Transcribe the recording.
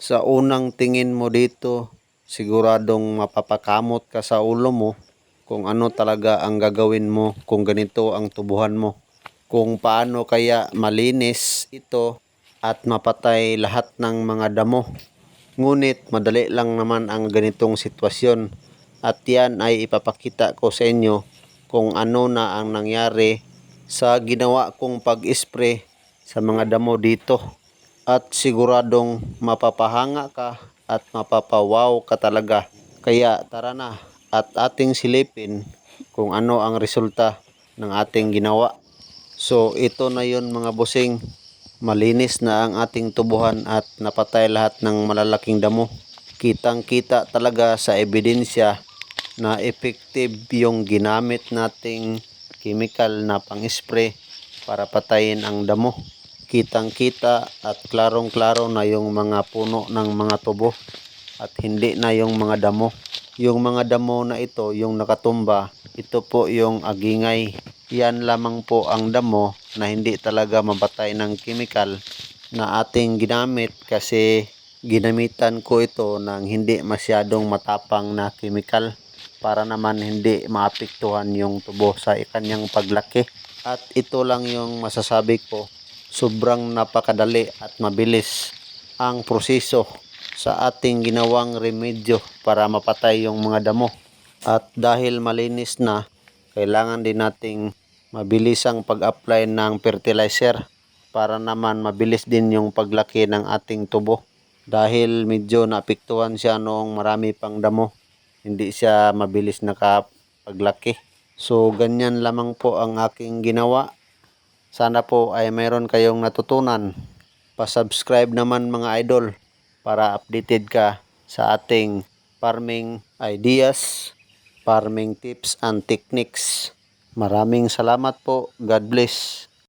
Sa unang tingin mo dito, siguradong mapapakamot ka sa ulo mo kung ano talaga ang gagawin mo kung ganito ang tubuhan mo. Kung paano kaya malinis ito at mapatay lahat ng mga damo. Ngunit madali lang naman ang ganitong sitwasyon at yan ay ipapakita ko sa inyo kung ano na ang nangyari sa ginawa kong pag-spray sa mga damo dito at siguradong mapapahanga ka at mapapawaw ka talaga. Kaya tara na at ating silipin kung ano ang resulta ng ating ginawa. So ito na yon mga busing. Malinis na ang ating tubuhan at napatay lahat ng malalaking damo. Kitang kita talaga sa ebidensya na effective yung ginamit nating chemical na pang-spray para patayin ang damo. Kitang kita at klarong klaro na yung mga puno ng mga tubo at hindi na yung mga damo. Yung mga damo na ito, yung nakatumba, ito po yung agingay. Yan lamang po ang damo na hindi talaga mabatay ng chemical na ating ginamit kasi ginamitan ko ito ng hindi masyadong matapang na chemical para naman hindi maapektuhan yung tubo sa kanyang paglaki. At ito lang yung masasabi ko, sobrang napakadali at mabilis ang proseso sa ating ginawang remedyo para mapatay yung mga damo. At dahil malinis na, kailangan din nating mabilis ang pag-apply ng fertilizer para naman mabilis din yung paglaki ng ating tubo. Dahil medyo naapektuhan siya noong marami pang damo, hindi siya mabilis nakapaglaki. So ganyan lamang po ang aking ginawa. Sana po ay mayroon kayong natutunan. Pa-subscribe naman mga idol para updated ka sa ating farming ideas, farming tips and techniques. Maraming salamat po. God bless.